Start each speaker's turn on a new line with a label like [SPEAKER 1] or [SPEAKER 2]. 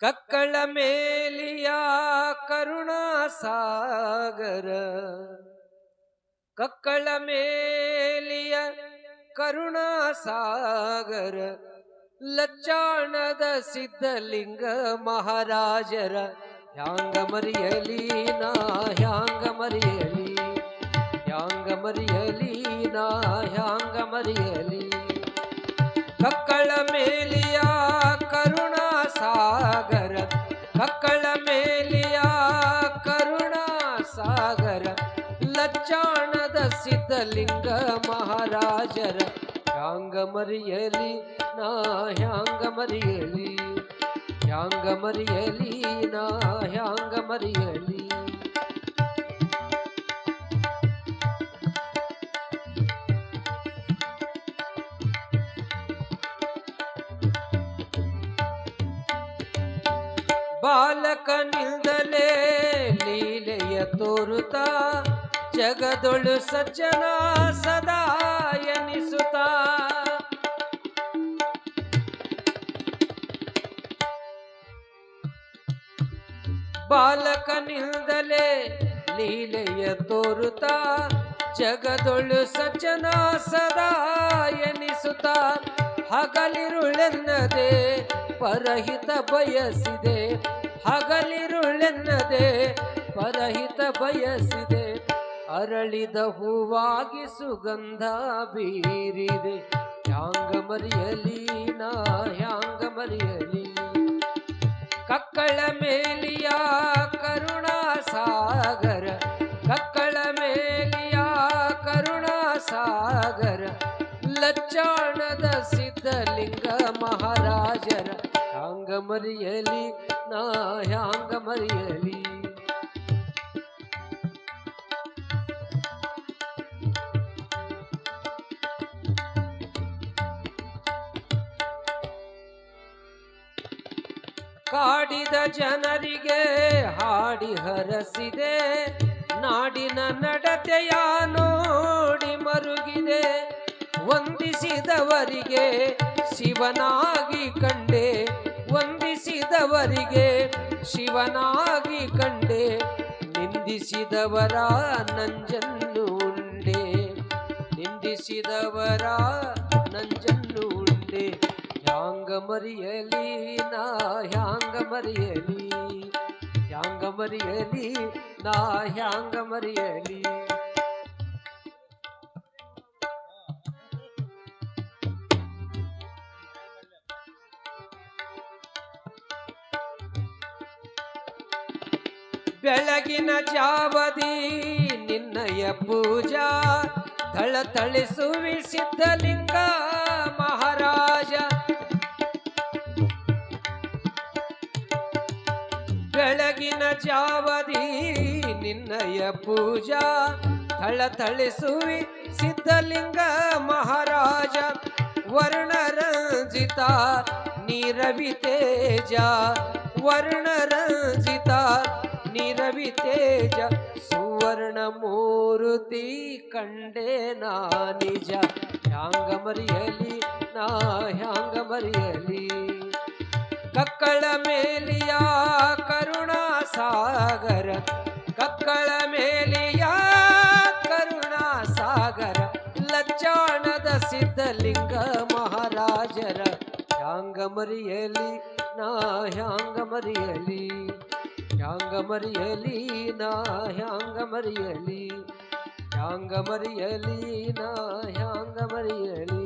[SPEAKER 1] ಕಕ್ಕಳ ಮೇಲಿಯ ಕರುಣಾ ಸಾಗರ ಕಕ್ಕಳ ಮೇಲಿಯ ಕರುಣಾ ಸಾಗರ ಲಚ್ಚಾಣದ ಸಿದ್ಧಲಿಂಗ ಮಹಾರಾಜರ ಹ್ಯಾಂಗ ಮರಿಯಲಿ ನಾ ಹ್ಯಾಂಗ ಮರಿಯಲಿ ಹ್ಯಾಂಗ ಮರಿಯಲಿ ನಾ ಹ್ಯಾಂಗ ಮರಿಯಲಿ. ಕಕ್ಕಳ ಮೇಲಿಯ ಕರುಣಾ ಸಾಗರ, ಕಕ್ಕಳ ಮೇಲಿಯ ಕರುಣಾ ಸಾಗರ, ಲಚ್ಚಾಣದ ಸಿದ್ಧಲಿಂಗ ಮಹಾರಾಜರ. ಹ್ಯಾಂಗ ಮರಿಯಲಿ ನಾ ಹ್ಯಾಂಗ ಮರಿಯಲಿ ಹ್ಯಾಂಗ ಮರಿಯಲಿ ನಾ ಹ್ಯಾಂಗ ಮರಿಯಲಿ? ಬಾಲಕನಿಂದಲೇ ಲೀಲೆಯ ತೋರುತ್ತಾ ಜಗದೊಳು ಸಜ್ಜನ ಸದಾ ಎನಿಸುತ್ತಾ. ಬಾಲಕನಿಂದಲೇ ಲೀಲೆಯ ತೋರುತ್ತಾ ಜಗದೊಳು ಸಜ್ಜನ ಸದಾ ಎನಿಸುತ್ತ ಹಗಲಿರುಳೆನ್ನದೆ ಪರಹಿತ ಬಯಸಿದೆ, ಹಗಲಿರುಳೆನ್ನದೆ ಪರಹಿತ ಬಯಸಿದೆ, ಅರಳಿದ ಹೂವಾಗಿ ಸುಗಂಧ ಬೀರಿದೆ ಹ್ಯಾಂಗ ಮರಿಯಲಿ ನಾ ಹ್ಯಾಂಗ ಮರಿಯಲಿ. ಕಕ್ಕಳ ಮೇಲಿಯ ಕರುಣಾ ಸಾಗರ, ಕಕ್ಕಳ ಮೇಲಿಯ ಕರುಣಾ ಸಾಗರ, ಲಚ್ಚಾಣದ ಸಿದ್ಧಲಿಂಗ ಮಹಾರಾಜರ ಹ್ಯಾಂಗ ಮರಿಯಲಿ ನಾ ಹ್ಯಾಂಗ ಮರಿಯಲಿ ಕಾಡಿದ ಜನರಿಗೆ ಹಾಡಿ ಹರಸಿದೆ. ನಾಡಿನ ನಡತೆಯ ನೋಡಿ ಮರುಗಿದೆ. ವಂದಿಸಿದವರಿಗೆ ಶಿವನಾಗಿ ಕಂಡೆ. ವಂದಿಸಿದವರಿಗೆ ಶಿವನಾಗಿ ಕಂಡೆ. ನಿಂದಿಸಿದವರ ನಂಜನ್ನು ಉಂಡೆ. ನಿಂದಿಸಿದವರ ನಂಜನ್ನು ಉಂಡೆ. ಹ್ಯಾಂಗ ಮರಿಯಲಿ, ನಾ ಹ್ಯಾಂಗ ಮರಿಯಲಿ. ಯಾಂಗ ಮರಿಯಲಿ, ನಾ ಹ್ಯಾಂಗ ಮರಿಯಲಿ. ಬೆಳಗಿನ ಜಾವದಿ ನಿನ್ನಯ ಪೂಜಾ, ಥಳಥಳಿಸುವಿ ಸಿದ್ಧಲಿಂಗ. ಬೆಳಗಿನ ಜಾವದಿ ನಿನ್ನಯ ಪೂಜಾ, ಥಳಥಳಿಸುವಿ ಸಿದ್ಧಲಿಂಗ ಮಹಾರಾಜ, ವರ್ಣರಂಜಿತ ನೀರವಿ ತೇಜ, ವರ್ಣರಂಜಿತ ನೀರವಿ ತೇಜ, ಸುವರ್ಣ ಮೂರುತಿ ಕಂಡೆ ನಾ ನಿಜ, ಹ್ಯಾಂಗ ಮರಿಯಲಿ ನಾ ಹ್ಯಾಂಗ ಮರಿಯಲಿ, ಕಕ್ಕಳ ಮೇಲಿಯ ಸಾಗರ, ಕಕ್ಕಳ ಮೇಲಿಯ ಕರುಣಾ ಸಾಗರ ಲಚ್ಚಾಣದ ಸಿದ್ಧಲಿಂಗ ಮಹಾರಾಜರ. ಹ್ಯಾಂಗ ಮರಿಯಲಿ ನಾ ಹ್ಯಾಂಗ ಮರಿಯಲಿ ಹ್ಯಾಂಗ ಮರಿಯಲಿ ನಾ ಹ್ಯಾಂಗ ಮರಿಯಲಿ ಹ್ಯಾಂಗ ಮರಿಯಲಿ ನಾ ಹ್ಯಾಂಗ ಮರಿಯಲಿ